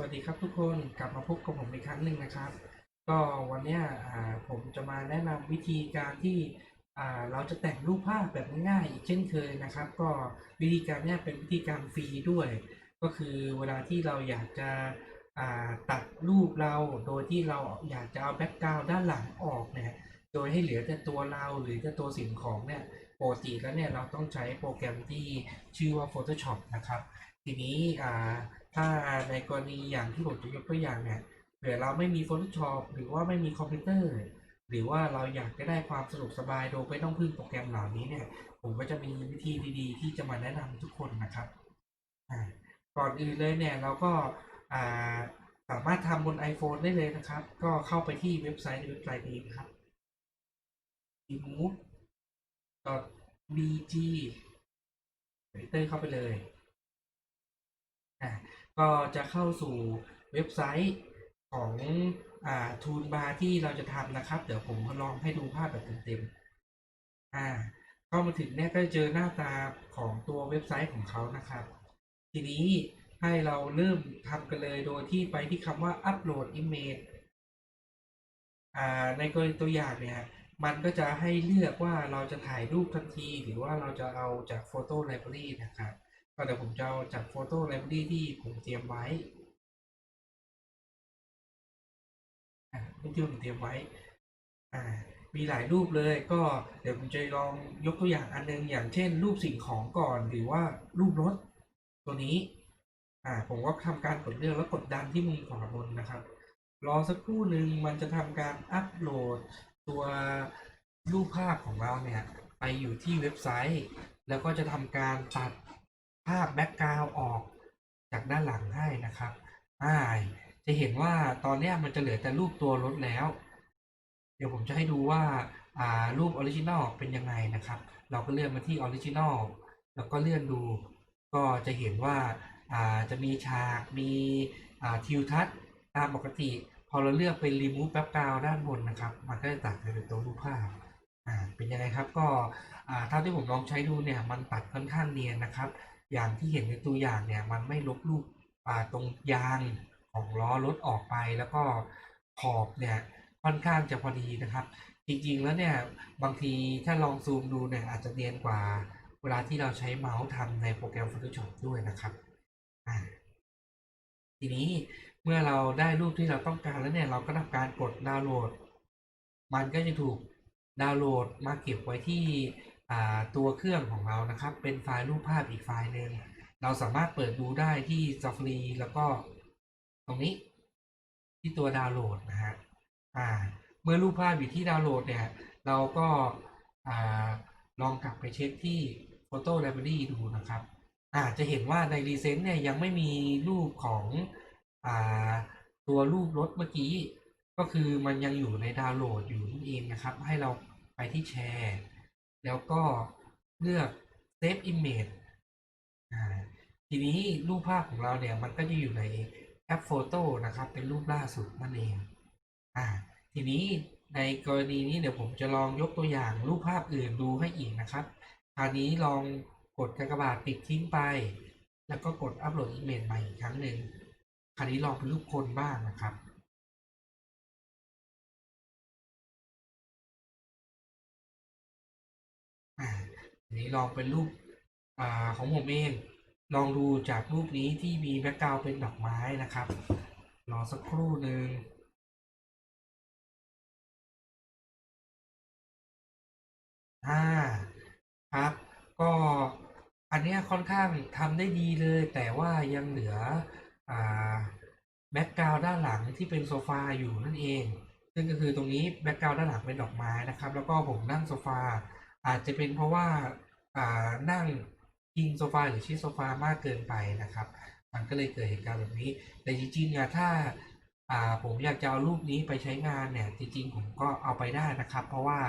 วัสดีครับทุกคนกลับมาพบกับผมอีกครั้งหนึ่งนะครับ ก็วันนี้ผมจะมาแนะนำวิธีการที่เราจะแต่งรูปภาพแบบง่ายๆอีกเช่นเคยนะครับ ก็วิธีการนี้เป็นวิธีการฟรีด้วย ก็คือเวลาที่เราอยากจะตัดรูปเราโดยที่เราอยากจะเอาแบ็กกราวด์ด้านหลังออกเนี่ยโดยให้เหลือแต่ตัวเราหรือแต่ตัวสิ่งของเนี่ย ปกติแล้วเนี่ยเราต้องใช้โปรแกรมที่ชื่อว่า Photoshop นะครับ ทีนี้อ่าถ้าในกรณีอย่างที่ผมจะยกตัวอย่างเนี่ยเผื่อเราไม่มี Photoshop หรือว่าไม่มีคอมพิวเตอร์ หรือว่าเราอยากจะได้ความสะดวกสบายโดยไม่ต้องพึ่งโปรแกรมเหล่านี้เนี่ย ผมก็จะมีวิธีดีๆ ที่จะมาแนะนำทุกคนนะครับก่อนอื่นเลยเนี่ยเราก็อ่าสามารถทำบน iPhone ได้เลยนะครับ ก็เข้าไปที่เว็บไซต์เว็บไซต์นี้นะครับ remove bg เตอร์เข้าไปเลยอะก็จะเข้าสู่เว็บไซต์ของอ่าทูนบาร์ที่เราจะทำนะครับ เดี๋ยวผมลองให้ดูภาพแบบเต็มๆอ่าเข้ามาถึงเนี่ยก็จะเจอหน้าตาของตัวเว็บไซต์ของเขานะครับ ทีนี้ให้เราเริ่มทำกันเลยโดยที่ไปที่คำว่า upload image อ่าในกรณีตัวอย่างเนี่ย มันก็จะให้เลือกว่าเราจะถ่ายรูปทันที หรือว่าเราจะเอาจากโฟโต้ไลบรารีนะครับก็เดี๋ยวผมจะเอาจากโฟโต้ไลบรารีที่ผมเตรียมไว้อ่ารูปที่ผมเตรียมไว้อ่ามีหลายรูปเลยก็เดี๋ยวผมจะลองยกตัวอย่างอันนึงอย่างเช่น รูปสิ่งของก่อนหรือว่ารูปรถตัวนี้อ่าผมก็ทำการกดเลือกแล้วกดดันที่มุมขวาบนนะครับ รอสักครู่หนึ่งมันจะทำการอัปโหลด ตัวรูปภาพของเราเนี่ยไปอยู่ที่เว็บไซต์ แล้วก็จะทำการตัดภาพแบ็กกราวออกจากด้านหลังให้นะครับอ่าจะเห็นว่าตอนนี้มันจะเหลือแต่รูปตัวรถแล้ว เดี๋ยวผมจะให้ดูว่าอ่ารูปออริจินอลเป็นยังไงนะครับ เราก็เลื่อนมาที่ออริจินอลแล้วก็เลื่อนดู ก็จะเห็นว่าอ่าจะมีฉากมีอ่าทิวทัศน์ตามปกติ พอเราเลือกเป็น remove background ด้านบนนะครับ มันก็จะตัดไปเป็นตัวรูปภาพอ่าเป็นยังไงครับก็อ่าเท่าที่ผมลองใช้ดูเนี่ยมันตัดค่อนข้างเนียนนะครับ อย่างที่เห็นในตัวอย่างเนี่ยมันไม่ลบรูปอ่าตรงยางของล้อรถออกไปแล้วก็ขอบเนี่ยค่อนข้างจะพอดีนะครับ จริงๆแล้วเนี่ยบางทีถ้าลองซูมดูเนี่ยอาจจะเนียนกว่า เวลาที่เราใช้เมาส์ทำในโปรแกรม Photoshop ด้วยนะครับอ่าทีนี้ เมื่อเราได้รูปที่เราต้องการแล้วเนี่ยเราก็ทำการกดดาวน์โหลด มันก็จะถูกดาวน์โหลดมาเก็บไว้ที่ตัวเครื่องของเรานะครับ เป็นไฟล์รูปภาพอีกไฟล์หนึ่งเราสามารถเปิดดูได้ที่ Safari แล้วก็ตรงนี้ที่ตัวดาวน์โหลดนะฮะอ่า เมื่อรูปภาพอยู่ที่ดาวน์โหลดเนี่ย เราก็อ่าลองกลับไปเช็คที่ Photo Library ดูนะครับอาจะเห็นว่าใน Recent เนี่ยยังไม่มีรูปของ อ่า ตัวรูปรถเมื่อกี้ ก็คือมันยังอยู่ในดาวน์โหลดอยู่นั่นเองนะครับ ให้เราไปที่แชร์ แล้วก็เลือก Save Image อ่าทีนี้รูปภาพของเราเนี่ยมันก็จะอยู่ในแอปโฟโต้นะครับ เป็นรูปล่าสุดนั่นเองอ่าทีนี้ในกรณีนี้เดี๋ยวผมจะลองยกตัวอย่างรูปภาพอื่นดูให้อีกนะครับคราวนี้ลองกดกากบาทปิดทิ้งไป แล้วก็กดอัปโหลดอิมเมจใหม่อีกครั้งหนึ่ง คราวนี้ลองเป็นรูปคนบ้างนะครับอ่าทีนี้ลองเป็นรูปอ่าของผมเอง ลองดูจากรูปนี้ที่มีแบ็กกราวเป็นดอกไม้นะครับ รอสักครู่หนึ่งอ่าครับ ก็อันนี้ค่อนข้างทำได้ดีเลย แต่ว่ายังเหลือ แบ็กกราวด้านหลังที่เป็นโซฟาอยู่นั่นเอง ซึ่งก็คือตรงนี้แบ็กกราวด้านหลังเป็นดอกไม้นะครับ แล้วก็ผมนั่งโซฟา อาจจะเป็นเพราะว่าานั่งพิงโซฟาหรือชิดโซฟามากเกินไปนะครับ มันก็เลยเกิดเหตุการณ์แบบนี้ แต่จริงๆอะถ้าาผมอยากจะเอารูปนี้ไปใช้งานเนี่ย จริงๆ ผมก็เอาไปได้นะครับ เพราะว่า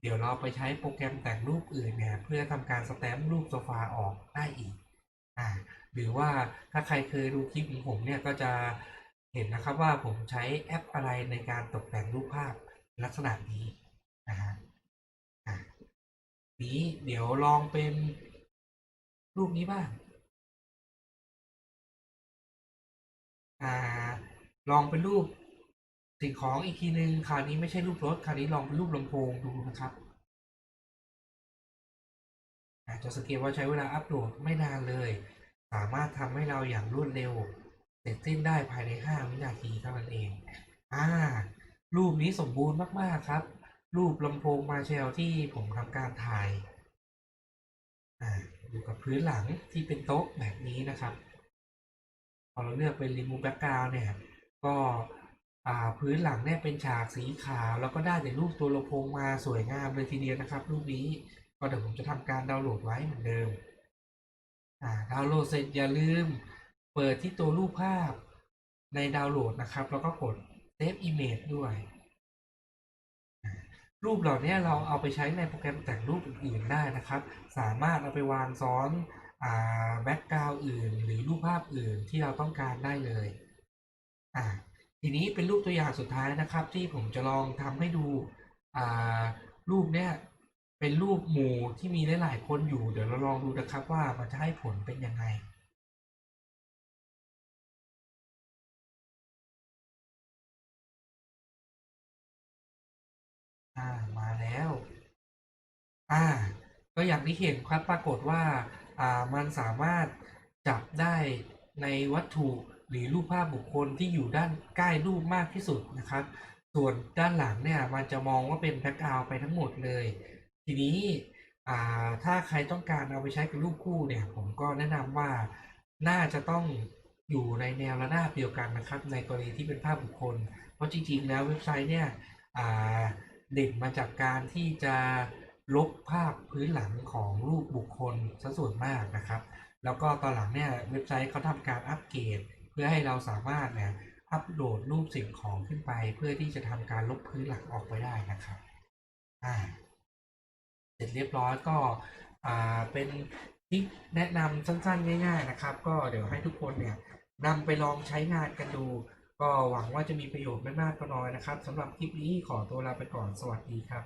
เดี๋ยวเราไปใช้โปรแกรมแต่งรูปอื่นเนี่ย เพื่อทำการสแตมป์รูปโซฟาออกได้อีก อ่าหรือว่าถ้าใครเคยดูคลิปของผมเนี่ยก็จะเห็นนะครับว่าผมใช้แอปอะไรในการตกแต่งรูปภาพลักษณะนี้นะฮะอ่านี้เดี๋ยวลองเป็นรูปนี้บ้างอ่าลองเป็นรูปสิ่งของอีกทีหนึ่งคราวนี้ไม่ใช่รูปรถคราวนี้ลองเป็นรูปลำโพงดูนะครับ จะสังเกตว่าใช้เวลาอัปโหลดไม่นานเลย สามารถทำให้เราอย่างรวดเร็ว เสร็จสิ้นได้ภายใน 5 วินาทีเท่านั้นเอง อ่า รูปนี้สมบูรณ์มากๆครับ รูปลำโพงมาเชลที่ผมทำการถ่ายอ่าอยู่กับพื้นหลังที่เป็นโต๊ะแบบนี้นะครับ พอเราเลือกเป็น remove background เนี่ย ก็อ่าพื้นหลังเนี่ยเป็นฉากสีขาว แล้วก็ได้แต่รูปตัวลำโพงมาสวยงามเลยทีเดียวนะครับ รูปนี้ ก็เดี๋ยวผมจะทำการดาวน์โหลดไว้เหมือนเดิมดาวน์โหลดเสร็จอย่าลืมเปิดที่ตัวรูปภาพในดาวน์โหลดนะครับ แล้วก็กด Save Image ด้วย รูปเหล่านี้เราเอาไปใช้ในโปรแกรมแต่งรูปอื่นๆได้นะครับ สามารถเอาไปวางซ้อนแบ็กกราวด์อื่น หรือรูปภาพอื่นที่เราต้องการได้เลยทีนี้เป็นรูปตัวอย่างสุดท้ายนะครับ ที่ผมจะลองทำให้ดูรูปเนี้ย เป็นรูปหมู่ที่มีหลายๆคนอยู่ เดี๋ยวเราลองดูนะครับว่ามันจะให้ผลเป็นยังไงอ่ามาแล้ว อ่า ก็อย่างที่เห็นครับปรากฏว่า อ่า มันสามารถจับได้ในวัตถุหรือรูปภาพบุคคลที่อยู่ด้านใกล้รูปมากที่สุดนะครับ ส่วนด้านหลังเนี่ย มันจะมองว่าเป็นแบ็กกราวไปทั้งหมดเลย ทีนี้อ่าถ้าใครต้องการเอาไปใช้กับรูปคู่เนี่ย ผมก็แนะนำว่าน่าจะต้องอยู่ในแนวระนาบเดียวกันนะครับ ในกรณีที่เป็นภาพบุคคล เพราะจริงๆ แล้วเว็บไซต์เนี่ยเด่นมาจากการที่จะลบภาพพื้นหลังของรูปบุคคลซะส่วนมากนะครับ แล้วก็ตอนหลังเนี่ยเว็บไซต์เขาทำการอัปเกรดเพื่อให้เราสามารถเนี่ยอัปโหลดรูปสิ่งของขึ้นไป เพื่อที่จะทำการลบพื้นหลังออกไปได้นะครับอ่า ร็จเรียบร้อยก็เป็นทิปแนะนำสั้นๆ ง่าย ๆนะครับ ก็เดี๋ยวให้ทุกคนเนี่ยนำไปลองใช้งานกันดู ก็หวังว่าจะมีประโยชน์ไม่มากก็น้อยนะครับสำหรับคลิปนี้ขอตัวลาไปก่อนสวัสดีครับ